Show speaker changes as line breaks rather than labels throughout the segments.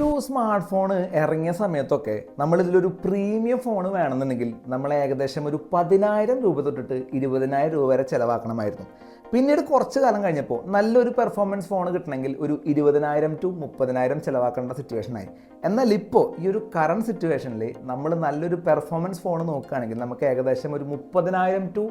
ഒരു smart phone ഇറങ്ങിയ സമയത്തൊക്കെ നമ്മൾ ഇതിലൊരു പ്രീമിയം ഫോൺ വേണമെന്നുണ്ടെങ്കിൽ നമ്മൾ ഏകദേശം ഒരു പതിനായിരം രൂപ തൊട്ടിട്ട് ഇരുപതിനായിരം രൂപ വരെ ചിലവാക്കണമായിരുന്നു. പിന്നീട് കുറച്ച് കാലം കഴിഞ്ഞപ്പോൾ നല്ലൊരു പെർഫോമൻസ് ഫോൺ കിട്ടണമെങ്കിൽ ഒരു ഇരുപതിനായിരം ടു മുപ്പതിനായിരം ചിലവാക്കേണ്ട സിറ്റുവേഷനായി എന്നാൽ ഇപ്പോൾ ഈ ഒരു കറണ്ട് സിറ്റുവേഷനിൽ നമ്മൾ നല്ലൊരു പെർഫോമൻസ് ഫോൺ നോക്കുകയാണെങ്കിൽ നമുക്ക് ഏകദേശം ഒരു മുപ്പതിനായിരം ടു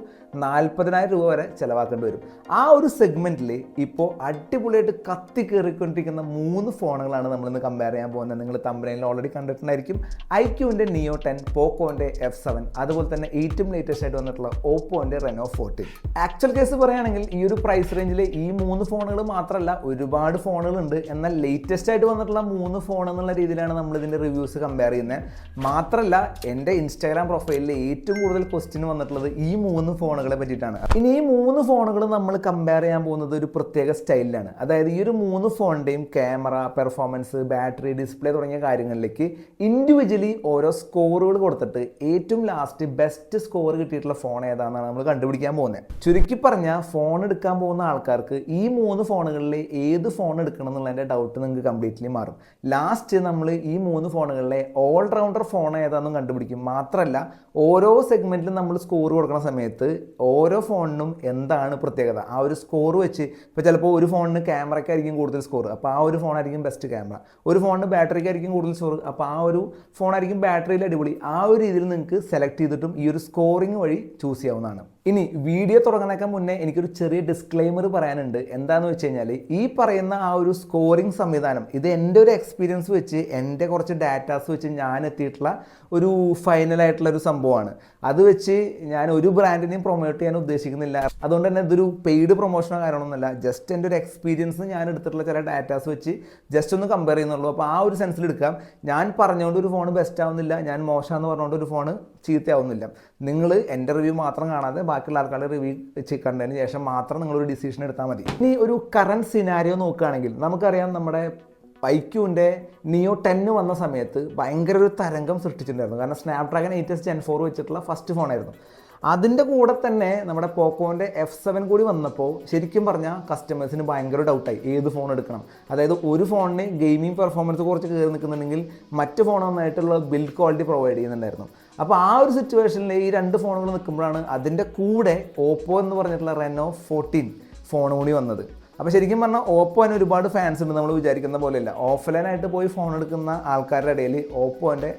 നാൽപ്പതിനായിരം രൂപ വരെ ചിലവാക്കേണ്ടി വരും. ആ ഒരു സെഗ്മെന്റിൽ ഇപ്പോൾ അടിപൊളിയായിട്ട് കത്തി കയറിക്കൊണ്ടിരിക്കുന്ന മൂന്ന് ഫോണുകളാണ് നമ്മളിന്ന് കമ്പയർ ചെയ്യാൻ പോകുന്നത്. നിങ്ങൾ തമ്പനയിൽ ഓൾറെഡി കണ്ടിട്ടുണ്ടായിരിക്കും. ഐ ക്യൂവിന്റെ നിയോ ടെൻ പോക്കോന്റെ എഫ് സെവൻ അതുപോലെ തന്നെ ഏറ്റവും ലേറ്റസ്റ്റ് ആയിട്ട് വന്നിട്ടുള്ള ഓപ്പോന്റെ റെനോ ഫോർട്ടീൻ ആക്ച്വൽ കേസ് പറയുകയാണെങ്കിൽ ഈ ഒരു പ്രൈസ് റേഞ്ചിൽ ഈ മൂന്ന് ഫോണുകൾ മാത്രമല്ല ഒരുപാട് ഫോണുകളുണ്ട്. എന്നാൽ ലേറ്റസ്റ്റ് ആയിട്ട് വന്നിട്ടുള്ള മൂന്ന് ഫോൺ എന്നുള്ള രീതിയിലാണ് നമ്മൾ ഇതിന്റെ റിവ്യൂസ് കമ്പയർ ചെയ്യുന്നത് മാത്രമല്ല എന്റെ ഇൻസ്റ്റാഗ്രാം പ്രൊഫൈലിൽ ഏറ്റവും കൂടുതൽ ക്വസ്റ്റ്യൻ വന്നിട്ടുള്ളത് ഈ മൂന്ന് ഫോണുകളെ പറ്റിയിട്ടാണ്. ഇനി ഈ മൂന്ന് ഫോണുകൾ നമ്മൾ കമ്പയർ ചെയ്യാൻ പോകുന്നത് ഒരു പ്രത്യേക സ്റ്റൈലിലാണ് അതായത് ഈ ഒരു മൂന്ന് ഫോണിന്റെയും ക്യാമറ പെർഫോമൻസ് ബാറ്ററി ഡിസ്പ്ലേ തുടങ്ങിയ കാര്യങ്ങളിലേക്ക് ഇൻഡിവിജ്വലി ഓരോ സ്കോറുകൾ കൊടുത്തിട്ട് ഏറ്റവും ലാസ്റ്റ് ബെസ്റ്റ് സ്കോർ കിട്ടിയിട്ടുള്ള ഫോൺ ഏതാണെന്നാണ് നമ്മൾ കണ്ടുപിടിക്കാൻ പോകുന്നത് ചുരുക്കി പറഞ്ഞാൽ ഫോൺ എടുക്കാൻ പോകുന്ന ആൾക്കാർക്ക് ഈ മൂന്ന് ഫോണുകളിൽ ഏത് ഫോൺ എടുക്കണം എന്നുള്ളതിന്റെ ഡൗട്ട് നിങ്ങൾക്ക് കംപ്ലീറ്റ്ലി മാറും. ലാസ്റ്റ് നമ്മൾ ഈ മൂന്ന് ഫോണുകളിലെ ഓൾറൗണ്ടർ ഫോൺ ഏതാണെന്നും കണ്ടുപിടിക്കും. മാത്രമല്ല ഓരോ സെഗ്മെന്റിലും നമ്മൾ സ്കോർ കൊടുക്കുന്ന സമയത്ത് ഓരോ ഫോണിനും എന്താണ് പ്രത്യേകത? ആ ഒരു സ്കോർ വെച്ച് ഇപ്പോൾ ചിലപ്പോൾ ഒരു ഫോണിന് ക്യാമറയ്ക്കായിരിക്കും കൂടുതൽ സ്കോർ അപ്പോൾ ആ ഒരു ഫോണായിരിക്കും ബെസ്റ്റ് ക്യാമറ ഒരു ഫോണിന് ബാറ്ററിക്കായിരിക്കും കൂടുതൽ സ്കോർ അപ്പോൾ ആ ഒരു ഫോണായിരിക്കും ബാറ്ററിയിൽ അടിപൊളി. ആ ഒരു രീതിയിൽ നിങ്ങൾക്ക് സെലക്ട് ചെയ്തിട്ടും ഈ ഒരു സ്കോറിംഗ് വഴി ചൂസ് ചെയ്യാവുന്നതാണ്. ഇനി വീഡിയോ തുടങ്ങുന്നതിനൊക്കെ മുന്നേ എനിക്കൊരു ചെറിയ ഡിസ്ക്ലെയിമർ പറയാനുണ്ട്. എന്താന്ന് വെച്ച് കഴിഞ്ഞാൽ ഈ പറയുന്ന ആ ഒരു സ്കോറിംഗ് സംവിധാനം ഇത് എന്റെ ഒരു എക്സ്പീരിയൻസ് വെച്ച് എന്റെ കുറച്ച് ഡാറ്റാസ് വെച്ച് ഞാൻ എത്തിയിട്ടുള്ള ഒരു ഫൈനലായിട്ടുള്ള ഒരു സംഭവമാണ്. അത് വെച്ച് ഞാൻ ഒരു ബ്രാൻഡിനെയും പ്രൊമോട്ട് ചെയ്യാൻ ഉദ്ദേശിക്കുന്നില്ല. അതുകൊണ്ട് തന്നെ ഇതൊരു പെയ്ഡ് പ്രൊമോഷനോ കാര്യമൊന്നുമല്ല ജസ്റ്റ് എന്റെ ഒരു എക്സ്പീരിയൻസ് ഞാൻ എടുത്തിട്ടുള്ള ചില ഡാറ്റാസ് വെച്ച് ജസ്റ്റ് ഒന്ന് കമ്പയർ ചെയ്യുന്നുള്ളൂ. അപ്പോൾ ആ ഒരു സെൻസിൽ എടുക്കാം. ഞാൻ പറഞ്ഞുകൊണ്ട് ഒരു ഫോൺ ബെസ്റ്റ് ആവുന്നില്ല. ഞാൻ മോശമെന്ന് പറഞ്ഞുകൊണ്ട് ഒരു ഫോൺ ചീത്തയാവുന്നില്ല. നിങ്ങൾ എന്റെ റിവ്യൂ മാത്രം കാണാതെ ബാക്കിയുള്ള ആൾക്കാരുടെ റിവ്യൂ വെച്ച് കണ്ടതിന് ശേഷം മാത്രം നിങ്ങളൊരു ഡിസിഷൻ എടുത്താൽ മതി. ഇനി ഒരു കറണ്ട് സിനാരിയോ നോക്കുകയാണെങ്കിൽ നമുക്കറിയാം നമ്മുടെ ഐക്യുവിന്റെ നിയോ ടെന്ന് വന്ന സമയത്ത് ഭയങ്കര ഒരു തരംഗം സൃഷ്ടിച്ചിട്ടുണ്ടായിരുന്നു. കാരണം Snapdragon eight S gen four വെച്ചിട്ടുള്ള ഫസ്റ്റ് ഫോണായിരുന്നു അതിന്റെ കൂടെ തന്നെ നമ്മുടെ പോക്കോന്റെ എഫ് സെവൻ കൂടി വന്നപ്പോൾ ശരിക്കും പറഞ്ഞാൽ കസ്റ്റമേഴ്സിന് ഭയങ്കര ഡൗട്ടായി ഏത് ഫോൺ എടുക്കണം? അതായത് ഒരു ഫോണിന് ഗെയിമിംഗ് പെർഫോമൻസ് കുറച്ച് കയറി നിൽക്കുന്നുണ്ടെങ്കിൽ മറ്റ് ഫോൺ നന്നായിട്ടുള്ള ബിൽഡ് ക്വാളിറ്റി പ്രൊവൈഡ് ചെയ്യുന്നുണ്ടായിരുന്നു. അപ്പോൾ ആ ഒരു സിറ്റുവേഷനിൽ ഈ രണ്ട് ഫോണുകൾ നിൽക്കുമ്പോഴാണ് അതിന്റെ കൂടെ ഓപ്പോ എന്ന് പറഞ്ഞിട്ടുള്ള റെനോ ഫോർട്ടീൻ ഫോൺ കൂടി വന്നത്. അപ്പോൾ ശരിക്കും പറഞ്ഞാൽ ഓപ്പോന് ഒരുപാട് ഫാൻസ് ഉണ്ട് നമ്മൾ വിചാരിക്കുന്ന പോലെയല്ല. ഓഫ്ലൈനായിട്ട് പോയി ഫോൺ എടുക്കുന്ന ആൾക്കാരുടെ ഇടയിൽ ഓപ്പോന്റെ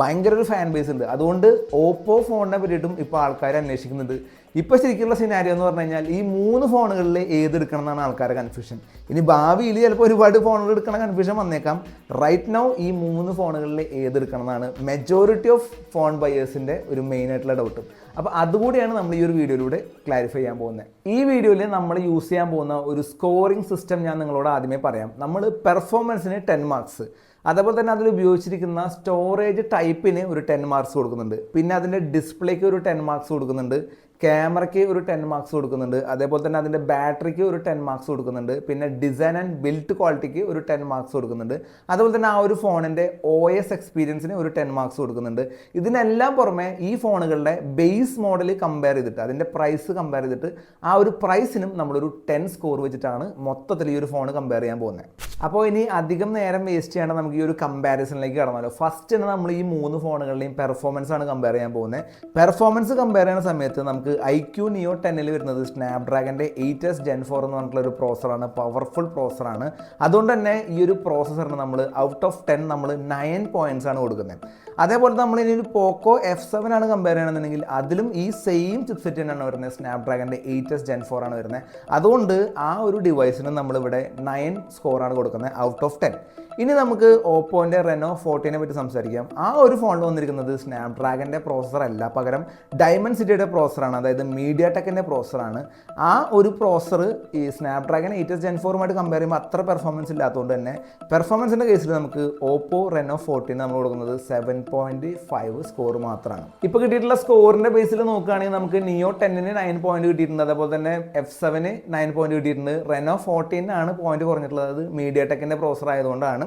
ഭയങ്കര ഒരു ഫാൻ ബേസ് ഉണ്ട്. അതുകൊണ്ട് ഓപ്പോ ഫോണിനെ പറ്റിയിട്ടും ഇപ്പോൾ ആൾക്കാർ അന്വേഷിക്കുന്നുണ്ട്. ഇപ്പോൾ ശരിക്കുള്ള സിനാരിയോ എന്ന് പറഞ്ഞു കഴിഞ്ഞാൽ ഈ മൂന്ന് ഫോണുകളിൽ ഏത് എടുക്കണം എന്നാണ് ആൾക്കാരുടെ കൺഫ്യൂഷൻ ഇനി ഭാവിയിൽ ചിലപ്പോൾ ഒരുപാട് ഫോണുകൾ എടുക്കണ കൺഫ്യൂഷൻ വന്നേക്കാം. റൈറ്റ് നൗ ഈ മൂന്ന് ഫോണുകളിൽ ഏത് എടുക്കണം എന്നാണ് മെജോറിറ്റി ഓഫ് ഫോൺ ബയേഴ്സിന്റെ ഒരു മെയിൻ ആയിട്ടുള്ള ഡൗട്ട് അപ്പോൾ അതുകൂടിയാണ് നമ്മൾ ഈ ഒരു വീഡിയോയിലൂടെ ക്ലാരിഫൈ ചെയ്യാൻ പോകുന്നത് ഈ വീഡിയോയിൽ നമ്മൾ യൂസ് ചെയ്യാൻ പോകുന്ന ഒരു സ്കോറിംഗ് സിസ്റ്റം ഞാൻ നിങ്ങളോട് ആദ്യമേ പറയാം. നമ്മൾ പെർഫോമൻസിന് ടെൻ മാർക്സ് അതേപോലെ തന്നെ അതിൽ ഉപയോഗിച്ചിരിക്കുന്ന സ്റ്റോറേജ് ടൈപ്പിന് ഒരു ടെൻ മാർക്സ് കൊടുക്കുന്നുണ്ട്. പിന്നെ അതിന്റെ ഡിസ്പ്ലേക്ക് ഒരു ടെൻ മാർക്സ് കൊടുക്കുന്നുണ്ട്. ക്യാമറയ്ക്ക് ഒരു ടെൻ മാർക്സ് കൊടുക്കുന്നുണ്ട്. അതേപോലെ തന്നെ അതിന്റെ ബാറ്ററിക്ക് ഒരു ടെൻ മാർക്സ് കൊടുക്കുന്നുണ്ട്. പിന്നെ ഡിസൈൻ ആൻഡ് ബിൽറ്റ് ക്വാളിറ്റിക്ക് ഒരു ടെൻ മാർക്സ് കൊടുക്കുന്നുണ്ട്. അതുപോലെ തന്നെ ആ ഒരു ഫോണിന്റെ ഒ എസ് എക്സ്പീരിയൻസിന് ഒരു ടെൻ മാർക്സ് കൊടുക്കുന്നുണ്ട്. ഇതിനെല്ലാം പുറമെ ഈ ഫോണുകളുടെ ബേസ് മോഡൽ കമ്പയർ ചെയ്തിട്ട് അതിന്റെ പ്രൈസ് കമ്പയർ ചെയ്തിട്ട് ആ ഒരു പ്രൈസിനും നമ്മളൊരു ടെൻ സ്കോർ വെച്ചിട്ടാണ് മൊത്തത്തിൽ ഈ ഒരു ഫോൺ കമ്പയർ ചെയ്യാൻ പോകുന്നത്. അപ്പോൾ ഇനി അധികം നേരം വേസ്റ്റ് ചെയ്യേണ്ട നമുക്ക് ഈ ഒരു കമ്പാരിസണിലേക്ക് കടന്നാലോ. ഫസ്റ്റ് തന്നെ നമ്മൾ ഈ മൂന്ന് ഫോണുകളുടെയും പെർഫോമൻസ് ആണ് കമ്പയർ ചെയ്യാൻ പോകുന്നത്. പെർഫോമൻസ് കമ്പയർ ചെയ്യുന്ന സമയത്ത് നമുക്ക് ഐ ക്യു നിയോ ടെന്നിൽ വരുന്നത് സ്നാപ്ഡ്രാഗന്റെ എയ്റ്റ് എസ് ജെൻ ഫോർ എന്ന് പറഞ്ഞിട്ടുള്ള ഒരു പ്രോസറാണ് പവർഫുൾ പ്രോസറാണ് അതുകൊണ്ട് തന്നെ ഈ ഒരു പ്രോസസ്സറിന് നമ്മൾ ഔട്ട് ഓഫ് ടെൻ നമ്മൾ നയൻ പോയിന്റ്സ് ആണ് കൊടുക്കുന്നത്. അതേപോലെ നമ്മൾ ഇനി ഒരു പോക്കോ എഫ് സെവൻ ആണ് കമ്പയർ ചെയ്യണമെന്നുണ്ടെങ്കിൽ അതിലും ഈ സെയിം ചിപ്സെറ്റ് തന്നെയാണ് വരുന്നത്. സ്നാപ്ഡ്രാഗന്റെ എയ്റ്റ് എസ് ജെൻ ഫോർ ആണ് വരുന്നത്. അതുകൊണ്ട് ആ ഒരു ഡിവൈസിന് നമ്മളിവിടെ നയൻ സ്കോറാണ് കൊടുക്കുന്നത് ഔട്ട് ഓഫ് ടെൻ ഇനി നമുക്ക് ഓപ്പോന്റെ റെനോ ഫോർട്ടീനെ പറ്റി സംസാരിക്കാം. ആ ഒരു ഫോണിൽ വന്നിരിക്കുന്നത് സ്നാപ് ഡ്രാഗന്റെ പ്രോസസ്സർ അല്ല. പകരം ഡയമണ്ട് സിറ്റിയുടെ പ്രോസസ്സറാണ് അതായത് മീഡിയ ടെക്കിന്റെ പ്രോസസ്സറാണ് ആ ഒരു പ്രോസസ്സർ ഈ സ്നാപ്ഡ്രാഗൺ എയ്റ്റ് എസ് ജെൻ ഫോറുമായിട്ട് കമ്പയർ ചെയ്യുമ്പോൾ അത്ര പെർഫോമൻസ് ഇല്ലാത്തതുകൊണ്ട് തന്നെ പെർഫോമൻസിന്റെ കേസിൽ നമുക്ക് ഓപ്പോ റെനോ ഫോർട്ടീൻ നമ്മൾ കൊടുക്കുന്നത് സെവൻ പോയിന്റ് ഫൈവ് സ്കോർ മാത്രമാണ് ഇപ്പോൾ കിട്ടിയിട്ടുള്ള സ്കോറിന്റെ ബേസിൽ നോക്കുകയാണെങ്കിൽ നമുക്ക് നിയോ ടെന്നിന് നയൻ പോയിന്റ് കിട്ടിയിട്ടുണ്ട്. അതേപോലെ തന്നെ എഫ് സെവന് നയൻ പോയിന്റ് കിട്ടിയിട്ടുണ്ട്. റെനോ ഫോർട്ടീനാണ് പോയിന്റ് കുറഞ്ഞിട്ടുള്ളത്. മീഡിയ ടെക്കിന്റെ പ്രോസർ ആയതുകൊണ്ടാണ്.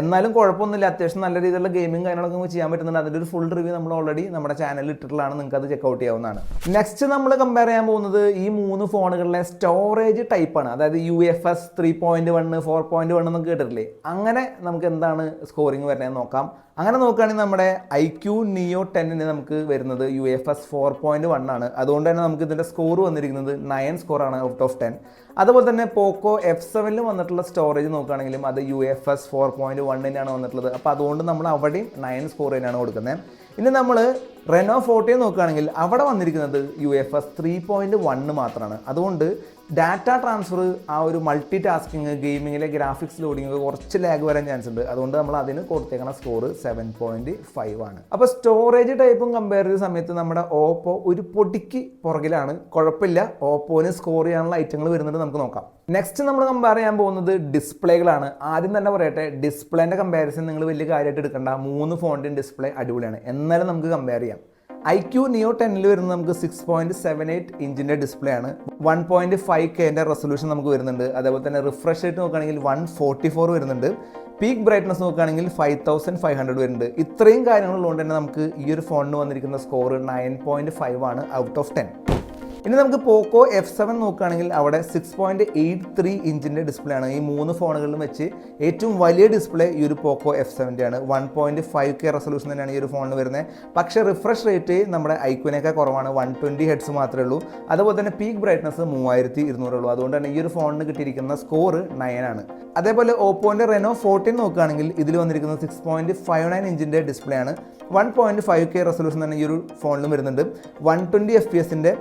എന്നാലും കുഴപ്പമൊന്നുമില്ല. അത്യാവശ്യം നല്ല രീതിയിലുള്ള ഗെയിമിംഗ് കാര്യങ്ങളൊക്കെ നമുക്ക് ചെയ്യാൻ പറ്റുന്നുണ്ട്. അതിന്റെ ഒരു ഫുൾ റിവ്യൂ നമ്മൾ ഓൾറെഡി നമ്മുടെ ചാനലിൽ ഇട്ടിട്ടുള്ളതാണ്. നിങ്ങൾക്ക് അത് ചെക്ക് ഔട്ട് ചെയ്യാവുന്നതാണ്. നെക്സ്റ്റ് നമ്മൾ കമ്പയർ ചെയ്യാൻ പോകുന്നത് ഈ മൂന്ന് ഫോണുകളിലെ സ്റ്റോറേജ് ടൈപ്പാണ് അതായത് U F S three point one four point one എന്നൊക്കെ കേട്ടിട്ടില്ലേ? അങ്ങനെ നമുക്ക് എന്താണ് സ്കോറിങ് വരുന്നത് നോക്കാം. അങ്ങനെ നോക്കുകയാണെങ്കിൽ നമ്മുടെ ഐ ക്യു നിയോ ടെന്നിന് നമുക്ക് വരുന്നത് U F S four point one ആണ്. അതുകൊണ്ട് തന്നെ നമുക്ക് ഇതിന്റെ സ്കോർ വന്നിരിക്കുന്നത് നയൻ സ്കോറാണ് ഔട്ട് ഓഫ് ടെൻ അതുപോലെ തന്നെ പോക്കോ എഫ് സെവനിൽ വന്നിട്ടുള്ള സ്റ്റോറേജ് നോക്കുകയാണെങ്കിലും അത് U F S four point വണ്ണിനാണ് വന്നിട്ടുള്ളത്. അപ്പോൾ അതുകൊണ്ട് നമ്മൾ അവിടെയും നയൻ സ്കോർ തന്നെയാണ് കൊടുക്കുന്നത്. ഇനി നമ്മൾ റെനോ ഫോർട്ടിയെ നോക്കുകയാണെങ്കിൽ അവിടെ വന്നിരിക്കുന്നത് U F S three point one മാത്രമാണ് അതുകൊണ്ട് ഡാറ്റ ട്രാൻസ്ഫർ ആ ഒരു മൾട്ടി ടാസ്കിങ് ഗെയിമിങ്ങിലെ ഗ്രാഫിക്സ് ലോഡിംഗ് ഒക്കെ കുറച്ച് ലാഗ് വരാൻ ചാൻസ് ഉണ്ട്. അതുകൊണ്ട് നമ്മൾ അതിന് കൊടുത്തേക്കുന്ന സ്കോർ സെവൻ പോയിന്റ് ഫൈവ് ആണ്. അപ്പോൾ സ്റ്റോറേജ് ടൈപ്പും കമ്പയർ ചെയ്ത സമയത്ത് നമ്മുടെ ഓപ്പോ ഒരു പൊടിക്ക് പുറകിലാണ്. കുഴപ്പമില്ല. ഓപ്പോന് സ്കോർ ചെയ്യാനുള്ള ഐറ്റങ്ങൾ വരുന്നുണ്ട് നമുക്ക് നോക്കാം. നെക്സ്റ്റ് നമ്മൾ കമ്പയർ ചെയ്യാൻ പോകുന്നത് ഡിസ്പ്ലേകളാണ് ആദ്യം തന്നെ പറയട്ടെ ഡിസ്പ്ലേന്റെ കമ്പാരിസൺ നിങ്ങൾ വലിയ കാര്യമായിട്ട് എടുക്കേണ്ട. മൂന്ന് ഫോണിന്റെയും ഡിസ്പ്ലേ അടിപൊളിയാണ്. എന്നാലും നമുക്ക് കമ്പയർ ചെയ്യാം. ഐ ക്യു നിയോ ടെന്നിൽ വരുന്നത് നമുക്ക് സിക്സ് പോയിന്റ് സെവൻ എയ്റ്റ് ഇഞ്ചിന്റെ ഡിസ്പ്ലേ ആണ്. വൺ പോയിന്റ് ഫൈവ് കെന്റെ റെസൊല്യൂഷൻ നമുക്ക് വരുന്നുണ്ട്. അതേപോലെ തന്നെ റിഫ്രഷ് റേറ്റ് നോക്കുകയാണെങ്കിൽ വൺ ഫോർട്ടി ഫോർ വരുന്നുണ്ട്. പീക്ക് ബ്രൈറ്റ്നസ് നോക്കുകയാണെങ്കിൽ ഫൈവ് തൗസൻഡ് ഫൈവ് ഹൺഡ്രഡ് വരുന്നുണ്ട്. ഇത്രയും കാര്യങ്ങളുള്ളതുകൊണ്ട് തന്നെ നമുക്ക് ഈ ഒരു ഫോണിന് വന്നിരിക്കുന്ന സ്കോർ നയൻ പോയിന്റ് ഫൈവ് ആണ് ഔട്ട് ഓഫ് ടെൻ ഇനി നമുക്ക് പോക്കോ എഫ് സെവൻ നോക്കുകയാണെങ്കിൽ അവിടെ സിക്സ് പോയിന്റ് എയ്റ്റ് ത്രീ ഇഞ്ചിന്റെ ഡിസ്പ്ലേ ആണ് ഈ മൂന്ന് ഫോണുകളിലും വെച്ച് ഏറ്റവും വലിയ ഡിസ്പ്ലേ ഈ ഒരു പോക്കോ എഫ് സെവന്റെ ആണ് one point five K resolution തന്നെയാണ് ഈ ഒരു ഫോണിൽ വരുന്നത്. പക്ഷേ റിഫ്രഷ് റേറ്റ് നമ്മുടെ ഐക്വിനേക്കാൾ കുറവാണ്. വൺ ട്വന്റി ഹെഡ്സ് മാത്രമേ ഉള്ളൂ. അതുപോലെ തന്നെ പീക്ക് ബ്രൈറ്റ്നസ് മൂവായിരത്തി ഇരുന്നൂറേ ഉള്ളൂ. അതുകൊണ്ട് തന്നെ ഈ ഒരു ഫോണിന് കിട്ടിയിരിക്കുന്ന സ്കോർ നയൻ ആണ്. അതേപോലെ ഓപ്പോന്റെ റെനോ ഫോർട്ടീൻ നോക്കുകയാണെങ്കിൽ ഇതിൽ വന്നിരിക്കുന്നത് സിക്സ് പോയിന്റ് ഫൈവ് നയൻ ഇഞ്ചിന്റെ ഡിസ്പ്ലേ ആണ് one point five K resolution തന്നെ ഈ ഒരു ഫോണിലും വരുന്നുണ്ട്. വൺ ട്വന്റി എഫ് പി എസിന്റെ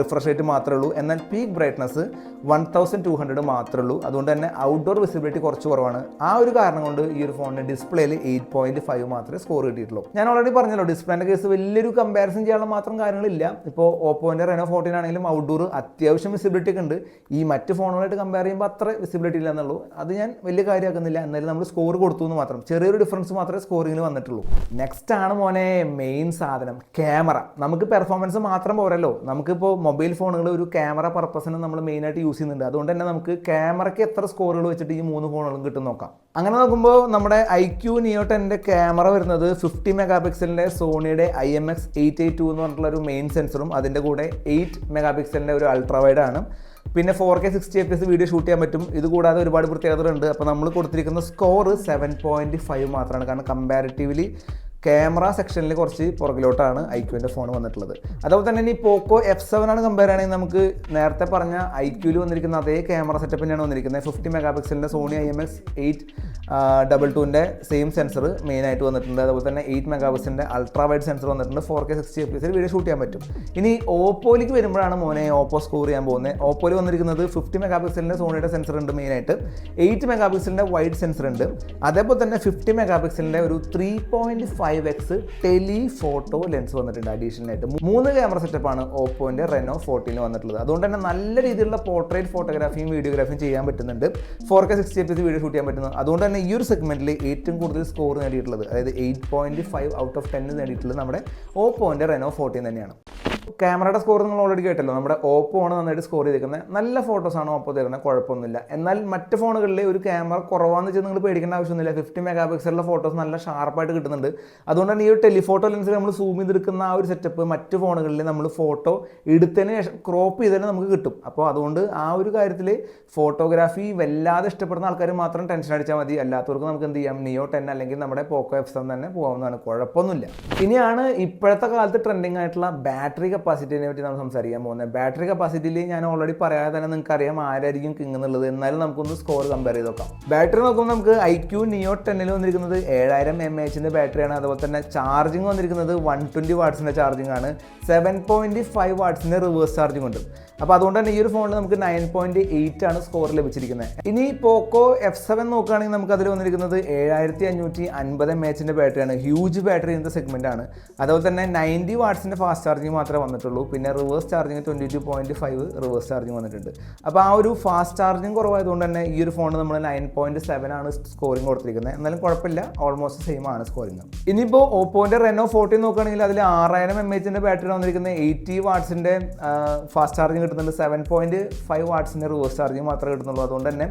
റിഫ്രഷ് റേറ്റ് മാത്രമേ ഉള്ളൂ. എന്നാൽ peak brightness one thousand two hundred മാത്രമേ ഉള്ളൂ. അതുകൊണ്ട് തന്നെ ഔട്ട്ഡോർ വിസിബിലിറ്റി കുറച്ച് കുറവാണ്. ആ ഒരു കാരണം കൊണ്ട് ഈ ഒരു ഫോണിന് ഡിസ്പ്ലേയിൽ എയ്റ്റ് പോയിന്റ് ഫൈവ് മാത്രമേ സ്കോർ കിട്ടിയിട്ടുള്ളൂ. ഞാൻ ഓൾറെഡി പറഞ്ഞല്ലോ ഡിസ്പ്ലേന്റെ കേസ് വലിയൊരു കമ്പാരിസൺ ചെയ്യാനുള്ള മാത്രം കാര്യങ്ങളില്ല. ഇപ്പോൾ ഓപ്പോന്റെ റെനോ ഫോർട്ടീൻ ആണെങ്കിലും ഔട്ട്ഡോർ അത്യാവശ്യം വിസിബിലിറ്റി ഒക്കെ ഉണ്ട്. ഈ മറ്റ് ഫോണുകളായിട്ട് കമ്പയർ ചെയ്യുമ്പോൾ അത്ര വിസിബിലിറ്റി ഇല്ല എന്നുള്ളൂ. അത് ഞാൻ വലിയ കാര്യമാക്കുന്നില്ല. എന്നാലും നമ്മൾ സ്കോർ കൊടുത്തു എന്ന് മാത്രം. ചെറിയൊരു ഡിഫറൻസ് മാത്രമേ സ്കോറിംഗിൽ വന്നിട്ടുള്ളൂ. നെക്സ്റ്റ് ആണ് മോനെ മെയിൻ സാധനം ക്യാമറ നമുക്ക് പെർഫോമൻസ് മാത്രം പോരല്ലോ. നമുക്കിപ്പോൾ മൊബൈൽ ഫോണുകൾ ഒരു ക്യാമറ പർപ്പസിന് നമ്മൾ മെയിനായിട്ട് യൂസ് ചെയ്യുന്നുണ്ട്. അതുകൊണ്ട് തന്നെ നമുക്ക് ക്യാമറയ്ക്ക് എത്ര സ്കോറുകൾ വെച്ചിട്ട് ഈ മൂന്ന് ഫോണുകളും കിട്ടും നോക്കാം. അങ്ങനെ നോക്കുമ്പോൾ നമ്മുടെ ഐ ക്യു നിയോ ടെന്റെ ക്യാമറ വരുന്നത് ഫിഫ്റ്റി മെഗാ പിക്സലിന്റെ സോണിയുടെ I M X eight eight two എന്ന് പറഞ്ഞിട്ടുള്ള ഒരു മെയിൻ സെൻസറും അതിന്റെ കൂടെ എയ്റ്റ് മെഗാ പിക്സലിന്റെ ഒരു അൾട്രാവൈഡ് ആണ്. പിന്നെ four K sixty F S video shoot ചെയ്യാൻ പറ്റും. ഇത് കൂടാതെ ഒരുപാട് പ്രത്യേകതകളുണ്ട്. അപ്പോൾ നമ്മൾ കൊടുത്തിരിക്കുന്ന സ്കോർ സെവൻ പോയിന്റ് ഫൈവ് മാത്രമാണ് കാരണം കമ്പാരിറ്റീവ്ലി ക്യാമറ സെക്ഷനിൽ കുറച്ച് പുറകിലോട്ടാണ് ഐക്യുവിന്റെ ഫോൺ വന്നിട്ടുള്ളത്. അതുപോലെ തന്നെ ഇനി പോക്കോ എഫ് സെവൻ ആണ് കമ്പയർ ആണെങ്കിൽ നമുക്ക് നേരത്തെ പറഞ്ഞ ഐക്യുവിൽ വന്നിരിക്കുന്ന അതേ ക്യാമറ സെറ്റപ്പ് തന്നെയാണ് വന്നിരിക്കുന്നത്. Fifty mega പിക്സലിന്റെ Sony I M X eight double ടുവിന്റെ സെയിം സെൻസർ മെയിനായിട്ട് വന്നിട്ടുണ്ട്. അതുപോലെ തന്നെ എയ്റ്റ് മെഗാ പിക്സലിന്റെ അൾട്രാ വൈഡ് സെൻസർ വന്നിട്ടുണ്ട്. ഫോർ കെ സിക്സ്റ്റി എഫ് പിസിൽ വീഡിയോ ഷൂട്ട് ചെയ്യാൻ പറ്റും. ഇനി ഓപ്പോയിലേക്ക് വരുമ്പോഴാണ് മോനെ ഓപ്പോ സ്കോർ ചെയ്യാൻ പോകുന്നത്. ഓപ്പോയിൽ വന്നിരിക്കുന്നത് ഫിഫ്റ്റി മെഗാ പിക്സലിന്റെ സോണിയുടെ സെൻസർ ഉണ്ട് മെയിനായിട്ട് എയ്റ്റ് മെഗാ പിക്സലിന്റെ വൈഡ് സെൻസർ ഉണ്ട്. അതേപോലെ തന്നെ ഫിഫ്റ്റി മെഗാ പിക്സലിന്റെ ഒരു three point five X telephoto lens വന്നിട്ടുണ്ട് അഡീഷണൽ ആയിട്ട് മൂന്ന് ക്യാമറ സെറ്റപ്പാണ് ഓപ്പോന്റെ റെനോ ഫോർട്ടീന് വന്നിട്ടുള്ളത്. അതുകൊണ്ട് തന്നെ നല്ല രീതിയിലുള്ള പോർട്രേറ്റ് ഫോട്ടോഗ്രാഫിയും വീഡിയോഗ്രാഫിയും ചെയ്യാൻ പറ്റുന്നുണ്ട്. Four K sixty F video shoot ചെയ്യാൻ പറ്റുന്നു അതുകൊണ്ട് തന്നെ ഈ ഒരു സെഗ്മെന്റിൽ ഏറ്റവും കൂടുതൽ സ്കോർ നേടിയിട്ടുള്ളത് അതായത് eight point five out of ten നേടിയിട്ടുള്ളത് നമ്മുടെ ഓപ്പോന്റെ റെനോ ഫോർട്ടീൻ തന്നെയാണ്. ക്യാമറയുടെ സ്കോർ നിങ്ങൾ ഓൾറെഡി കേട്ടല്ലോ. നമ്മുടെ ഓപ്പോ ആണ് നന്നായിട്ട് സ്കോർ ചെയ്തിരിക്കുന്നത് നല്ല ഫോട്ടോസാണ് ഓപ്പോ തരുന്നത് കുഴപ്പമൊന്നുമില്ല. എന്നാൽ മറ്റ് ഫോണുകളിൽ ഒരു ക്യാമറ കുറവാന്ന് വെച്ചാൽ നിങ്ങൾ പേടിക്കേണ്ട ആവശ്യമൊന്നുമില്ല. ഫിഫ്റ്റി മെഗാ പിക്സലിലെ ഫോട്ടോസ് നല്ല ഷാർപ്പായിട്ട് കിട്ടുന്നുണ്ട്. അതുകൊണ്ട് തന്നെ ഈ ഒരു ടെലിഫോട്ടോ ലെൻസിൽ നമ്മൾ സൂം ചെയ്തെടുക്കുന്ന ആ ഒരു സെറ്റപ്പ് മറ്റ് ഫോണുകളിൽ നമ്മൾ ഫോട്ടോ എടുത്തതിന് ശേഷം ക്രോപ്പ് ചെയ്തതിന് നമുക്ക് കിട്ടും. അപ്പോൾ അതുകൊണ്ട് ആ ഒരു കാര്യത്തിൽ ഫോട്ടോഗ്രാഫി വല്ലാതെ ഇഷ്ടപ്പെടുന്ന ആൾക്കാർ മാത്രം ടെൻഷൻ അടിച്ചാൽ മതി. അല്ലാത്തവർക്ക് നമുക്ക് എന്ത് ചെയ്യാം? നിയോ ടെൻ അല്ലെങ്കിൽ നമ്മുടെ പോക്കോ എഫ് തന്നെ പോകാവുന്നതാണ്. കുഴപ്പമൊന്നുമില്ല. ഇനിയാണ് ഇപ്പോഴത്തെ കാലത്ത് ട്രെൻഡിങ് ആയിട്ടുള്ള ബാറ്ററി കപ്പാസിറ്റിനെ പറ്റി നമ്മൾ സംസാരിക്കാൻ പോകുന്നത് ബാറ്ററി കപ്പാസിറ്റിയിൽ ഞാൻ ഓൾറെഡി പറയാതെ തന്നെ നിങ്ങൾക്ക് അറിയാം ആരായിരിക്കും കിങ് എന്നുള്ളത്. എന്നാലും നമുക്കൊന്ന് സ്കോർ കമ്പയർ ചെയ്ത് നോക്കാം. ബാറ്ററി നോക്കുമ്പോൾ നമുക്ക് ഐ ക്യു നിയോ ടെന്നിൽ വന്നിരിക്കുന്നത് ഏഴായിരം എം എച്ചിന്റെ ബാറ്ററിയാണ് അതുപോലെ തന്നെ ചാർജിങ് വന്നിരിക്കുന്നത് വൺ ട്വന്റി വാട്ട്സിന്റെ ചാർജിങ് ആണ്. സെവൻ പോയിന്റ് ഫൈവ് വാട്ട്സിന്റെ റിവേഴ്സ് ചാർജിങ് ഉണ്ട്. അപ്പോൾ അതുകൊണ്ട് തന്നെ ഈ ഒരു ഫോണിൽ നമുക്ക് നയൻ പോയിന്റ് എയ്റ്റ് ആണ് സ്കോർ ലഭിച്ചിരിക്കുന്നത്. ഇനി പോക്കോ എഫ് സെവൻ നോക്കുകയാണെങ്കിൽ നമുക്ക് അതിൽ വന്നിരിക്കുന്നത് ഏഴായിരത്തി അഞ്ഞൂറ്റി അൻപത് എം എച്ചിന്റെ ബാറ്ററിയാണ് ഹ്യൂജ് ബാറ്ററി ഇന്നത്തെ സെഗ്മെന്റ് ആണ്. അതുപോലെ തന്നെ നയന്റി വാട്ട്സിന്റെ ഫാസ്റ്റ് ചാർജിങ് മാത്രമേ വന്നിട്ടുള്ളൂ. പിന്നെ reverse charging twenty two point five reverse charging വന്നിട്ടുണ്ട്. അപ്പോൾ ആ ഒരു ഫാസ്റ്റ് ചാർജിങ് കുറവായതുകൊണ്ട് തന്നെ ഈ ഒരു ഫോൺ നമ്മൾ നയൻ പോയിന്റ് സെവൻ ആണ് സ്കോറിംഗ് കൊടുത്തിരിക്കുന്നത്. എന്നാലും കുഴപ്പമില്ല. ഓൾമോസ്റ്റ് സെയിം ആണ് സ്കോറിംഗ് ഇനിയിപ്പോൾ ഓപ്പോന്റെ റെനോ ഫോർട്ടീൻ നോക്കുകയാണെങ്കിൽ അതിൽ ആറായിരം എം എച്ചിന്റെ ബാറ്ററി വന്നിരിക്കുന്നത്. എയ്റ്റി വാട്ട്സിന്റെ ഫാസ്റ്റ് ചാർജിങ് കിട്ടുന്നുണ്ട് സെവൻ പോയിന്റ് ഫൈവ് വാട്ട്സിന്റെ റിവേഴ്സ് ചാർജിങ് മാത്രമേ കിട്ടുന്നുള്ളൂ. അതുകൊണ്ട് തന്നെ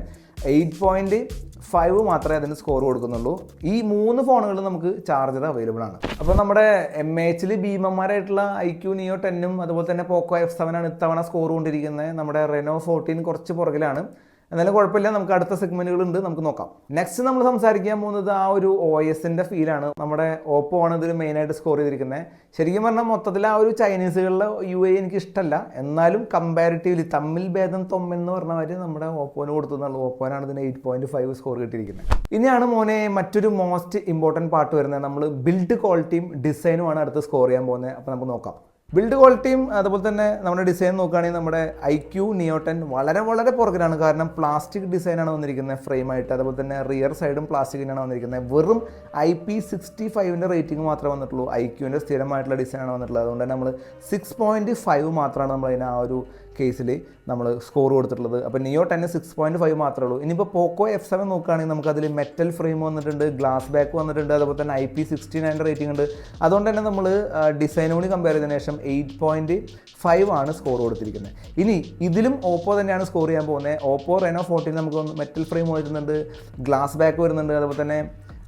എയ്റ്റ് പോയിന്റ് ഫൈവ് മാത്രമേ അതിന് സ്കോർ കൊടുക്കുന്നുള്ളൂ. ഈ മൂന്ന് ഫോണുകളും നമുക്ക് ചാർജർ അവൈലബിൾ ആണ്. അപ്പോൾ നമ്മുടെ എം എച്ചിൽ ഭീമന്മാരായിട്ടുള്ള ഐ ക്യു നിയോ ടെന്നും അതുപോലെ തന്നെ പോക്കോ എഫ് ആണ് ഇത്തവണ സ്കോർ കൊണ്ടിരിക്കുന്നത്. നമ്മുടെ റെനോ ഫോർട്ടീൻ കുറച്ച് പുറകിലാണ്. എന്നാലും കുഴപ്പമില്ല. നമുക്ക് അടുത്ത സെഗ്മെന്റുകൾ ഉണ്ട് നമുക്ക് നോക്കാം. നെക്സ്റ്റ് നമ്മൾ സംസാരിക്കാൻ പോകുന്നത് ആ ഒരു ഒ എസിന്റെ ആണ്. നമ്മുടെ ഓപ്പോ ആണ് ഇതിൽ മെയിൻ ആയിട്ട് സ്കോർ ചെയ്തിരിക്കുന്നത്. ശരിക്കും പറഞ്ഞാൽ മൊത്തത്തിൽ ആ ഒരു ചൈനീസുകളിലെ യു എ എനിക്ക് ഇഷ്ടമല്ല എന്നാലും കമ്പാരിറ്റീവ്ലി തമ്മിൽ ഭേദം തൊമ്മെന്ന് പറഞ്ഞ മാതിരി നമ്മുടെ ഓപ്പോന് കൊടുത്തുന്നുള്ളൂ. ഓപ്പോനാണ് ഇതിന് എയ്റ്റ് പോയിന്റ് ഫൈവ് സ്കോർ കിട്ടിയിരിക്കുന്നത്. ഇനിയാണ് മോനെ മറ്റൊരു മോസ്റ്റ് ഇമ്പോർട്ടന്റ് പാർട്ട് വരുന്നത്. നമ്മൾ ബിൽഡ് ക്വാളിറ്റിയും ഡിസൈനുമാണ് അടുത്ത് സ്കോർ ചെയ്യാൻ പോകുന്നത്. അപ്പോൾ നമുക്ക് നോക്കാം. ബിൽഡ് ക്വാളിറ്റിയും അതുപോലെ തന്നെ നമ്മുടെ ഡിസൈൻ നോക്കുകയാണെങ്കിൽ നമ്മുടെ ഐ ക്യു നിയോട്ടൻ വളരെ വളരെ പുറകിലാണ്. കാരണം പ്ലാസ്റ്റിക് ഡിസൈനാണ് വന്നിരിക്കുന്നത് ഫ്രെയിമായിട്ട്. അതുപോലെ തന്നെ റിയർ സൈഡും പ്ലാസ്റ്റിക് തന്നെയാണ് വന്നിരിക്കുന്നത്. വെറും ഐ പി സിക്സ്റ്റി ഫൈവിന്റെ റേറ്റിംഗ് മാത്രമേ വന്നിട്ടുള്ളൂ. ഐ ക്യുവിന്റെ സ്ഥിരമായിട്ടുള്ള ഡിസൈനാണ് വന്നിട്ടുള്ളത്. അതുകൊണ്ട് തന്നെ നമ്മൾ സിക്സ് പോയിന്റ് ഫൈവ് മാത്രമാണ് നമ്മൾ അതിന് ആ ഒരു കേസിൽ നമ്മൾ സ്കോർ കൊടുത്തിട്ടുള്ളത്. അപ്പോൾ നിയോ ടെന്ന് സിക്സ് പോയിന്റ് ഫൈവ് മാത്രമേ ഉള്ളൂ. ഇനിയിപ്പോൾ പോക്കോ എഫ് സെവൻ നോക്കുകയാണെങ്കിൽ നമുക്ക് അതിൽ മെറ്റൽ ഫ്രെയിം വന്നിട്ടുണ്ട് ഗ്ലാസ് ബാക്ക് വന്നിട്ടുണ്ട് അതുപോലെ തന്നെ ഐ പി സിക്സ്റ്റി നയന്റെ റേറ്റിംഗ് ഉണ്ട്. അതുകൊണ്ട് തന്നെ നമ്മൾ ഡിസൈനോട് കമ്പയർ ചെയ്തതിനു ശേഷം എയ്റ്റ് പോയിന്റ് ഫൈവ് ആണ് സ്കോർ കൊടുത്തിരിക്കുന്നത്. ഇനി ഇതിലും ഓപ്പോ തന്നെയാണ് സ്കോർ ചെയ്യാൻ പോകുന്നത്. ഓപ്പോ റെനോ ഫോർട്ടീൻ നമുക്ക് മെറ്റൽ ഫ്രെയിം വരുന്നുണ്ട് ഗ്ലാസ് ബാക്ക് വരുന്നുണ്ട് അതുപോലെ തന്നെ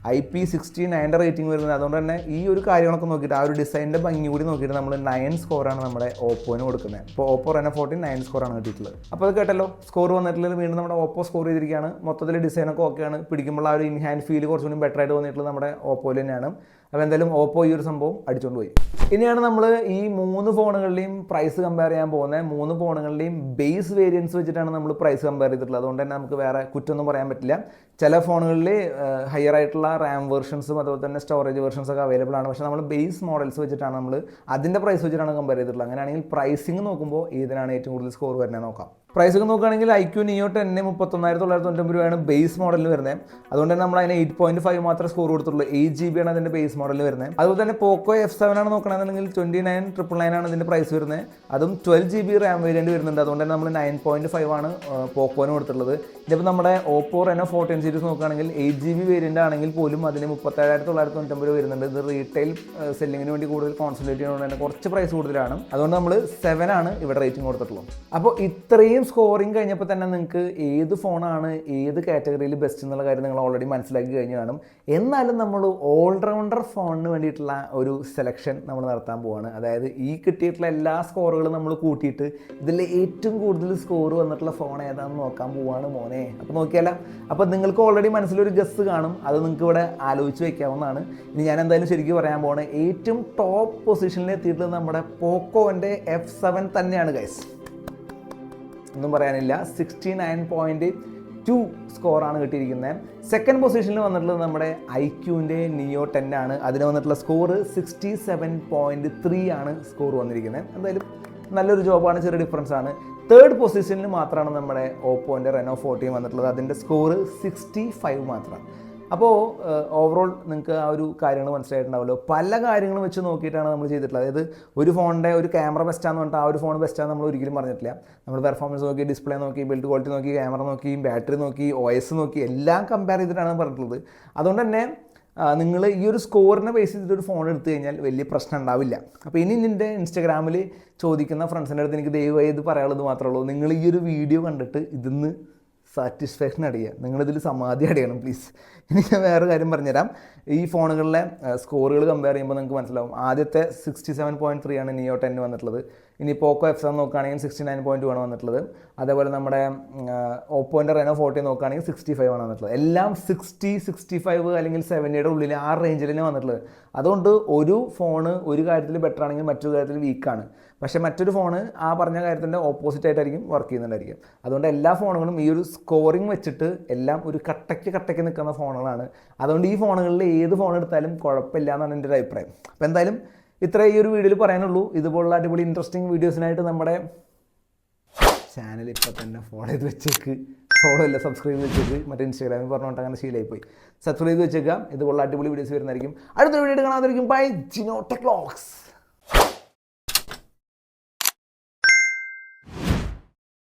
ഐ പി സിക്സ്റ്റി നയന്റെ റേറ്റിംഗ് വരുന്നത്. അതുകൊണ്ട് തന്നെ ഈ ഒരു കാര്യങ്ങളൊക്കെ നോക്കിയിട്ട് ആ ഒരു ഡിസൈനിന്റെ ഭംഗി കൂടി നോക്കിയിട്ട് നമ്മൾ നയൻ സ്കോറാണ് നമ്മുടെ ഓപ്പോന് കൊടുക്കുന്നത്. ഇപ്പോൾ ഓപ്പോ റെന ഫോർട്ടീൻ നയൻ സ്കോറാണ് കിട്ടിയിട്ടുള്ളത്. അപ്പോൾ അത് കേട്ടല്ലോ സ്കോർ വന്നിട്ടുള്ളത് വീണ്ടും നമ്മുടെ ഓപ്പോ സ്കോർ ചെയ്തിരിക്കുകയാണ്. മൊത്തത്തിൽ ഡിസൈനൊക്കെ ഓക്കെയാണ് പിടിക്കുമ്പോൾ ആ ഒരു ഇൻഹാൻഡ് ഫീൽ കുറച്ചുകൂടി ബെറ്റർ ആയിട്ട് തോന്നിയിട്ടുള്ളത് നമ്മുടെ ഓപ്പോയിൽ തന്നെയാണ്. അപ്പോൾ എന്തായാലും ഓപ്പോ ഈ ഒരു സംഭവം അടിച്ചുകൊണ്ട് പോയി. ഇനിയാണ് നമ്മൾ ഈ മൂന്ന് ഫോണുകളുടെയും പ്രൈസ് കമ്പയർ ചെയ്യാൻ പോകുന്നത് മൂന്ന് ഫോണുകളുടെയും ബേസ് വേരിയൻസ് വെച്ചിട്ടാണ് നമ്മൾ പ്രൈസ് കമ്പയർ ചെയ്തിട്ടുള്ളത്. അതുകൊണ്ട് തന്നെ നമുക്ക് വേറെ കുറ്റമൊന്നും പറയാൻ പറ്റില്ല. ചില ഫോണുകളിൽ ഹയർ ആയിട്ടുള്ള റാം വേർഷൻസും അതുപോലെ തന്നെ സ്റ്റോറേജ് വേർഷൻസ് ഒക്കെ അവൈലബിൾ ആണ്. പക്ഷേ നമ്മൾ ബേസ് മോഡൽസ് വെച്ചിട്ടാണ് നമ്മൾ അതിന്റെ പ്രൈസ് വെച്ചിട്ടാണ് കമ്പയർ ചെയ്തിട്ടുള്ളത്. അങ്ങനെയാണെങ്കിൽ പ്രൈസിങ് നോക്കുമ്പോൾ ഇതിനാണ് ഏറ്റവും കൂടുതൽ സ്കോർ വരുന്നത് നോക്കാം. പ്രൈസ് ഒക്കെ നോക്കുകയാണെങ്കിൽ ഐ ക്യു നിയോ ടെന്നെ മുപ്പത്തൊന്നായിരത്തി തൊള്ളായിരത്തി തൊണ്ണൂറ്റി രൂപയാണ് ബേസ് മോഡലിൽ വരുന്നത്. അതുകൊണ്ട് തന്നെ നമ്മൾ അതിന് എയ്റ്റ് പോയിന്റ് ഫൈവ് മാത്രമേ സ്കോർ കൊടുത്തുള്ളൂ എയ്റ്റ് ജി ബി ആണ് അതിന്റെ ബേസ് മോഡൽ വരുന്നത്. അതുപോലെ തന്നെ പോക്കോ എഫ് സെവൻ ആണ് നോക്കണമെന്നുണ്ടെങ്കിൽ ട്വന്റി നയൻ ട്രിപ്പിൾ നയൻ ആണ് ഇതിന്റെ പ്രൈസ് വരുന്നത്. അതും twelve G B RAM variant വരുന്നുണ്ട്. അതുകൊണ്ട് തന്നെ നമ്മൾ നയൻ പോയിന്റ് ഫൈവ് ആണ് പോക്കോന് കൊടുത്തിട്ടുള്ളത്. ഇതിപ്പോൾ നമ്മുടെ ഓപ്പോ റെനോ ഫോർട്ടീൻ സീരീസ് നോക്കുകയാണെങ്കിൽ എയ്റ്റ് ജി ബി വേരിയന്റ് ആണെങ്കിൽ പോലും അതിന് മുപ്പത്തേഴായിരത്തി തൊള്ളായിരത്തി തൊണ്ണൂറ്റമ്പത് വരുന്നുണ്ട്. ഇത് റീറ്റെയിൽ സെല്ലിങ്ങിന് വേണ്ടി കൂടുതൽ കോൺസെൻട്രേറ്റ് ചെയ്യുന്നതുകൊണ്ട് തന്നെ കുറച്ച് പ്രൈസ് കൂടുതലാണ്. അതുകൊണ്ട് നമ്മൾ സെവൻ ആണ് ഇവിടെ റേറ്റിംഗ് കൊടുത്തിട്ടുള്ളത്. അപ്പോൾ ഇത്രയും സ്കോറിംഗ് കഴിഞ്ഞപ്പോൾ തന്നെ നിങ്ങൾക്ക് ഏത് ഫോണാണ് ഏത് കാറ്റഗറിയിൽ ബെസ്റ്റ് എന്നുള്ള കാര്യം നിങ്ങൾ ഓൾറെഡി മനസ്സിലാക്കി കഴിഞ്ഞ് കാണും. എന്നാലും നമ്മൾ ഓൾറൗണ്ടർ ഫോണിന് വേണ്ടിയിട്ടുള്ള ഒരു സെലക്ഷൻ നമ്മൾ നടത്താൻ പോവാണ്. അതായത് ഈ കിട്ടിയിട്ടുള്ള എല്ലാ സ്കോറുകളും നമ്മൾ കൂട്ടിയിട്ട് ഇതിൽ ഏറ്റവും കൂടുതൽ സ്കോർ വന്നിട്ടുള്ള ഫോൺ ഏതാണെന്ന് നോക്കാൻ പോവാണ് മോനെ. അപ്പോൾ നോക്കിയാലോ? അപ്പോൾ നിങ്ങൾക്ക് ഓൾറെഡി മനസ്സിലൊരു ഗസ് കാണും. അത് നിങ്ങൾക്ക് ഇവിടെ ആലോചിച്ച് വെക്കാവുന്നതാണ്. ഇനി ഞാൻ എന്തായാലും ശരിക്കും പറയാൻ പോകണേ ഏറ്റവും ടോപ്പ് പൊസിഷനിൽ എത്തിയിട്ടുള്ളത് നമ്മുടെ പോക്കോന്റെ എഫ് സെവൻ തന്നെയാണ് ഗൈസ് ഒന്നും പറയാനില്ല. സിക്സ്റ്റി നയൻ പോയിന്റ് ടു സ്കോറാണ് കിട്ടിയിരിക്കുന്നത്. സെക്കൻഡ് പൊസിഷനിൽ വന്നിട്ടുള്ളത് നമ്മുടെ ഐ ക്യൂവിന്റെ നിയോ ടെൻ ആണ്. അതിന് വന്നിട്ടുള്ള score sixty seven point three ആണ് സ്കോർ വന്നിരിക്കുന്നത്. എന്തായാലും നല്ലൊരു ജോബാണ് ചെറിയ ഡിഫറൻസ് ആണ്. തേർഡ് പൊസിഷനിൽ മാത്രമാണ് നമ്മുടെ ഓപ്പോന്റെ റെനോ ഫോർട്ടീൻ വന്നിട്ടുള്ളത്. അതിന്റെ സ്കോർ സിക്സ്റ്റി ഫൈവ് മാത്രമാണ് അപ്പോൾ ഓവറോൾ നിങ്ങൾക്ക് ആ ഒരു കാര്യങ്ങൾ മനസ്സിലായിട്ടുണ്ടാവുമല്ലോ പല കാര്യങ്ങളും വെച്ച് നോക്കിയിട്ടാണ് നമ്മൾ ചെയ്തിട്ടുള്ളത്. അതായത് ഒരു ഫോണിന്റെ ഒരു ക്യാമറ ബെസ്റ്റാന്ന് പറഞ്ഞിട്ട് ആ ഒരു ഫോൺ ബെസ്റ്റാന്ന് നമ്മൾ ഒരിക്കലും പറഞ്ഞിട്ടില്ല. നമ്മൾ പെർഫോമൻസ് നോക്കി ഡിസ്പ്ലേ നോക്കി ബിൽഡ് ക്വാളിറ്റി നോക്കി ക്യാമറ നോക്കി ബാറ്ററി നോക്കി ഒ എസ് നോക്കി എല്ലാം കമ്പയർ ചെയ്തിട്ടാണ് പറഞ്ഞിട്ടുള്ളത്. അതുകൊണ്ട് തന്നെ നിങ്ങൾ ഈ ഒരു സ്കോറിനെ ബേസ് ചെയ്തിട്ട് ഒരു ഫോൺ എടുത്തു കഴിഞ്ഞാൽ വലിയ പ്രശ്നം ഉണ്ടാവില്ല. അപ്പോൾ ഇനി നിന്റെ ഇൻസ്റ്റാഗ്രാമിൽ ചോദിക്കുന്ന ഫ്രണ്ട്സിന്റെ അടുത്ത് എനിക്ക് ദയവായി ഇത് പറയാനുള്ളത് മാത്രമേ ഉള്ളൂ. നിങ്ങൾ ഈ ഒരു വീഡിയോ കണ്ടിട്ട് ഇതിന്ന് സാറ്റിസ്ഫാക്ഷൻ അടിയുക. നിങ്ങളിതിൽ സമാധി അടിയണം പ്ലീസ് ഇനി ഞാൻ വേറെ കാര്യം പറഞ്ഞുതരാം. ഈ ഫോണുകളിലെ സ്കോറുകൾ കമ്പയർ ചെയ്യുമ്പോൾ നിങ്ങൾക്ക് മനസ്സിലാവും. ആദ്യത്തെ സിക്സ്റ്റി സെവൻ പോയിന്റ് ത്രീ ആണ് നിയോ ടെൻ വന്നിട്ടുള്ളത്. ഇനി പോക്കോ എഫ് സെവൻ നോക്കുകയാണെങ്കിൽ സിക്സ്റ്റി നയൻ പോയിന്റ് ആണ് വന്നിട്ടുള്ളത്. അതേപോലെ നമ്മുടെ ഓപ്പോന്റെ റെനോ ഫോർട്ടി നോക്കുകയാണെങ്കിൽ സിക്സ്റ്റി ഫൈവ് ആണ് വന്നിട്ടുള്ളത്. എല്ലാം സിക്സ്റ്റി സിക്സ്റ്റി ഫൈവ് അല്ലെങ്കിൽ സെവന്റിയുടെ ഉള്ളിൽ ആ റേഞ്ചിൽ തന്നെ വന്നിട്ടുള്ളത്. അതുകൊണ്ട് ഒരു ഫോണ് ഒരു കാര്യത്തിൽ ബെറ്റർ ആണെങ്കിൽ മറ്റൊരു കാര്യത്തിൽ വീക്കാണ് പക്ഷേ മറ്റൊരു ഫോണ് ആ പറഞ്ഞ കാര്യത്തിന്റെ ഓപ്പോസിറ്റ് ആയിട്ടായിരിക്കും വർക്ക് ചെയ്യുന്നുണ്ടായിരിക്കും. അതുകൊണ്ട് എല്ലാ ഫോണുകളും ഈ ഒരു സ്കോറിങ് വെച്ചിട്ട് എല്ലാം ഒരു കട്ടയ്ക്ക് കട്ടയ്ക്ക് നിൽക്കുന്ന ഫോണുകളാണ്. അതുകൊണ്ട് ഈ ഫോണുകളിൽ ഏത് ഫോൺ എടുത്താലും കുഴപ്പമില്ല എന്നാണ് എന്റെ ഒരു അഭിപ്രായം. അപ്പോൾ എന്തായാലും ഇത്ര ഈ ഒരു വീഡിയോയിൽ പറയാനുള്ളൂ. ഇതുപോലുള്ള അടിപൊളി ഇൻട്രസ്റ്റിംഗ് വീഡിയോസിനായിട്ട് നമ്മുടെ ചാനൽ ഇപ്പോൾ തന്നെ ഫോളോ ചെയ്ത് വെച്ചേക്ക്. ഫോളോ അല്ല സബ്സ്ക്രൈബ് ചെയ്ത് വെച്ചേക്ക്. മറ്റേ ഇൻസ്റ്റാഗ്രാമിൽ പറഞ്ഞുകൊണ്ട് അങ്ങനെ ശീലമായി പോയി സബ്സ്ക്രൈബ് ചെയ്ത് വെച്ചേക്കാം. ഇതുപോലുള്ള അടിപൊളി വീഡിയോസ് വരുന്നതായിരിക്കും. അടുത്ത വീഡിയോ കാണാതിരിക്കും ബൈ ജിനോ ടെക്ലോക്സ്